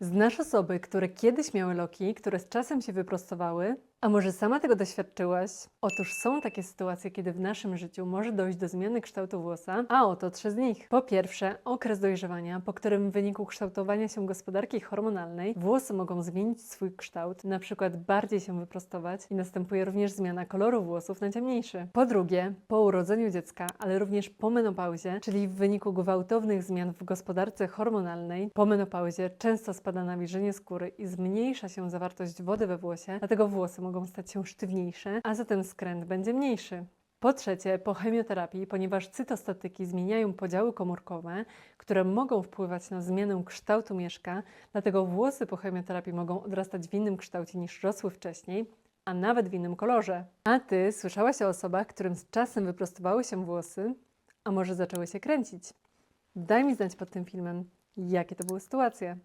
Znasz osoby, które kiedyś miały loki, które z czasem się wyprostowały? A może sama tego doświadczyłaś? Otóż są takie sytuacje, kiedy w naszym życiu może dojść do zmiany kształtu włosa, a oto trzy z nich. Po pierwsze, okres dojrzewania, po którym w wyniku kształtowania się gospodarki hormonalnej włosy mogą zmienić swój kształt, na przykład bardziej się wyprostować i następuje również zmiana koloru włosów na ciemniejszy. Po drugie, po urodzeniu dziecka, ale również po menopauzie, czyli w wyniku gwałtownych zmian w gospodarce hormonalnej, po menopauzie często spada nawilżenie skóry i zmniejsza się zawartość wody we włosie, dlatego włosy mogą stać się sztywniejsze, a zatem skręt będzie mniejszy. Po trzecie, po chemioterapii, ponieważ cytostatyki zmieniają podziały komórkowe, które mogą wpływać na zmianę kształtu mieszka, dlatego włosy po chemioterapii mogą odrastać w innym kształcie niż rosły wcześniej, a nawet w innym kolorze. A ty słyszałaś o osobach, którym z czasem wyprostowały się włosy, a może zaczęły się kręcić? Daj mi znać pod tym filmem, jakie to były sytuacje.